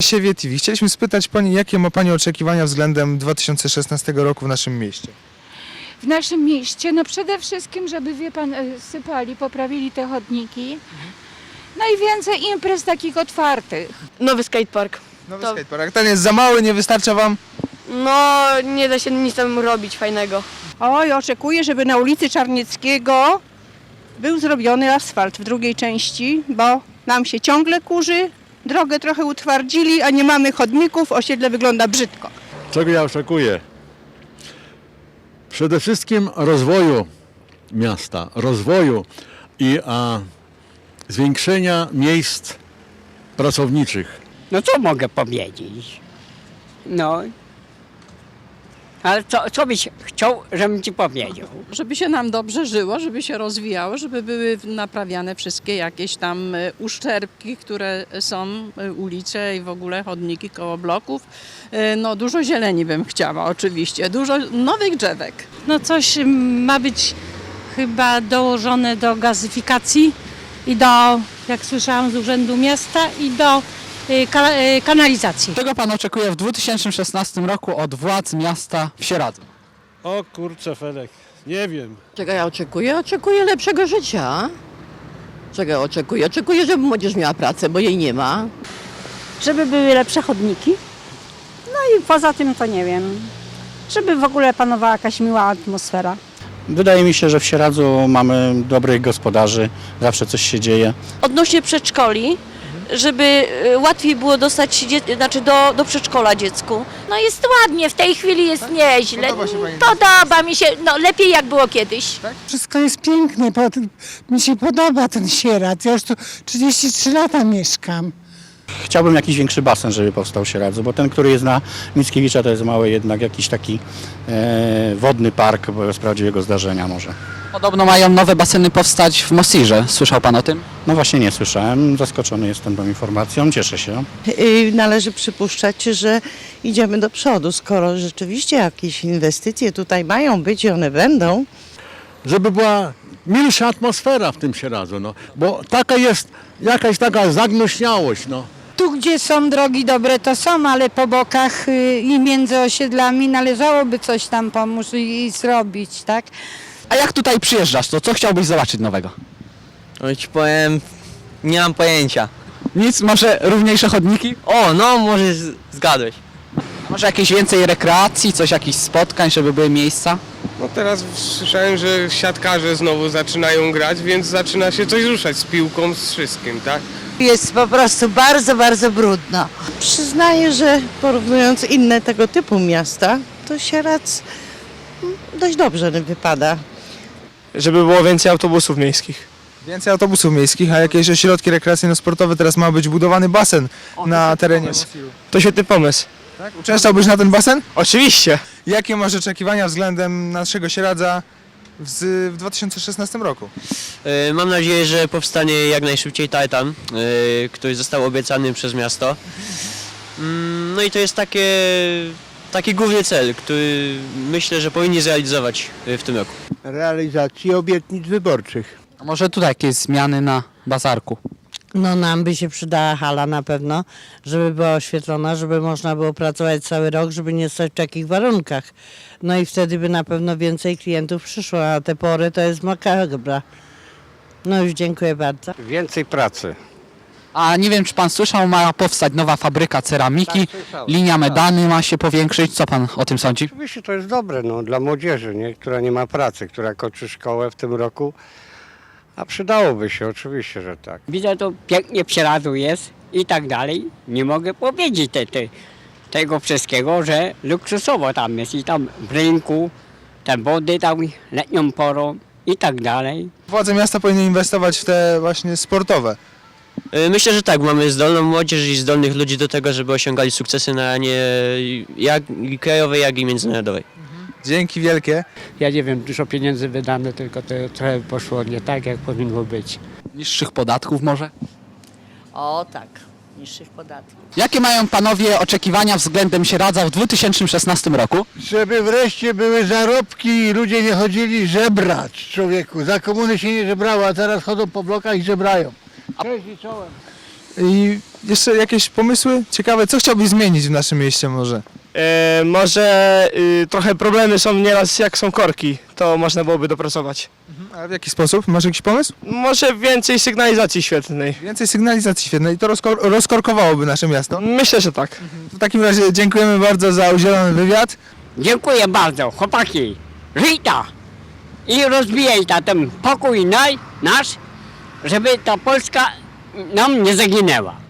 Siewie TV. Chcieliśmy spytać Pani, jakie ma Pani oczekiwania względem 2016 roku w naszym mieście? w naszym mieście, no przede wszystkim, żeby wie pan, e, sypali, poprawili te chodniki. No i więcej imprez takich otwartych. Nowy skatepark. Nowy To- skatepark. Ten jest za mały, nie wystarcza Wam? No, nie da się nic tam robić fajnego. Oj, oczekuję, żeby na ulicy Czarnieckiego był zrobiony asfalt w drugiej części, bo nam się ciągle kurzy, drogę trochę utwardzili, a nie mamy chodników, osiedle wygląda brzydko. Czego ja oczekuję? Przede wszystkim rozwoju miasta, rozwoju i a, zwiększenia miejsc pracowniczych. No co mogę powiedzieć? No. Ale co, co byś chciał, żebym ci powiedział? żeby się nam dobrze żyło, żeby się rozwijało, żeby były naprawiane wszystkie jakieś tam e, uszczerbki, które są, e, ulice i w ogóle chodniki koło bloków. E, No dużo zieleni bym chciała oczywiście, dużo nowych drzewek. No coś ma być chyba dołożone do gazyfikacji i do, jak słyszałam z Urzędu Miasta, i do ka- y, kanalizacji. Czego pan oczekuje w 2016 roku od władz miasta w Sieradzu? O kurczę, Felek, nie wiem. Czego ja oczekuję? Oczekuję lepszego życia. Czego ja oczekuję? Oczekuję, żeby młodzież miała pracę, bo jej nie ma. Żeby były lepsze chodniki. No i poza tym to nie wiem. Żeby w ogóle panowała jakaś miła atmosfera. Wydaje mi się, że w Sieradzu mamy dobrych gospodarzy, zawsze coś się dzieje. Odnośnie przedszkoli, żeby y, łatwiej było dostać się dzie- znaczy do, do przedszkola dziecku. No jest ładnie, w tej chwili jest nieźle. Podoba się pani Podoba mi się, no lepiej jak było kiedyś. Wszystko jest piękne, mi się podoba ten sierat. Ja już tu 33 lata mieszkam. Chciałbym jakiś większy basen, żeby powstał w Sieradzu, bo ten, który jest na Mickiewicza, to jest mały jednak jakiś taki e, wodny park bez prawdziwego zdarzenia może. Podobno mają nowe baseny powstać w Mosirze. Słyszał pan o tym? No właśnie nie słyszałem, zaskoczony jestem tą informacją, cieszę się. Należy przypuszczać, że idziemy do przodu, skoro rzeczywiście jakieś inwestycje tutaj mają być i one będą. Żeby była milsza atmosfera w tym Sieradzu, no, bo taka jest jakaś taka zagnuśniałość, no. Tu, gdzie są drogi dobre, to są, ale po bokach y, i między osiedlami należałoby coś tam pomóc i, i zrobić, tak? A jak tutaj przyjeżdżasz, to co chciałbyś zobaczyć nowego? Oj, ci powiem, nie mam pojęcia. Nic, może równiejsze chodniki? O, no może zgadłeś. A może jakieś więcej rekreacji, coś, jakichś spotkań, żeby były miejsca? No teraz słyszałem, że siatkarze znowu zaczynają grać, więc zaczyna się coś ruszać z piłką, z wszystkim, tak? Jest po prostu bardzo, bardzo brudno. Przyznaję, że porównując inne tego typu miasta, to Sieradz mm, dość dobrze wypada. Żeby było więcej autobusów miejskich. Więcej autobusów miejskich, a jakieś ośrodki rekreacyjno-sportowe, teraz ma być budowany basen na terenie. To świetny pomysł. Tak? Uczęszczałbyś na ten basen? Oczywiście. Jakie masz oczekiwania względem naszego Sieradza w, w 2016 roku? Mam nadzieję, że powstanie jak najszybciej Titan, y, który został obiecany przez miasto. Mm, No i to jest takie, taki główny cel, który myślę, że powinni zrealizować y, w tym roku. Realizacji obietnic wyborczych. A może tutaj jakieś zmiany na bazarku? No nam by się przydała hala na pewno, żeby była oświetlona, żeby można było pracować cały rok, żeby nie stać w takich warunkach. No i wtedy by na pewno więcej klientów przyszło, a te pory to jest makabra. No już dziękuję bardzo. Więcej pracy. A nie wiem, czy pan słyszał, ma powstać nowa fabryka ceramiki, linia medany ma się powiększyć. Co pan o tym sądzi? Oczywiście to jest dobre no, dla młodzieży, nie? która nie ma pracy, która kończy szkołę w tym roku. A przydałoby się, oczywiście, że tak. Widzę, to pięknie w Sieradzu jest i tak dalej. Nie mogę powiedzieć te, te, tego wszystkiego, że luksusowo tam jest i tam w rynku, te wody tam letnią porą i tak dalej. Władze miasta powinny inwestować w te właśnie sportowe. Y, Myślę, że tak, mamy zdolną młodzież i zdolnych ludzi do tego, żeby osiągali sukcesy na arenie jak i krajowej, jak i międzynarodowej. Dzięki wielkie. Ja nie wiem, dużo pieniędzy wydane, tylko to trochę poszło nie tak, jak powinno być. Niższych podatków może? O tak, niższych podatków. Jakie mają panowie oczekiwania względem Sieradza w 2016 roku? Żeby wreszcie były zarobki i ludzie nie chodzili żebrać człowieku. Za komuny się nie żebrało, a teraz chodzą po blokach i żebrają. Cześć i czołem. I jeszcze jakieś pomysły ciekawe, co chciałbyś zmienić w naszym mieście może? E, może y, trochę problemy są nieraz jak są korki, to można byłoby dopracować. A w jaki sposób? Masz jakiś pomysł? Może więcej sygnalizacji świetlnej. Więcej sygnalizacji świetnej i to rozkor- rozkorkowałoby nasze miasto. Myślę, że tak. W takim razie dziękujemy bardzo za udzielony wywiad. Dziękuję bardzo, chłopaki. Żyj ta i rozwijaj ta ten pokój naj, nasz, żeby ta Polska nam nie zaginęła.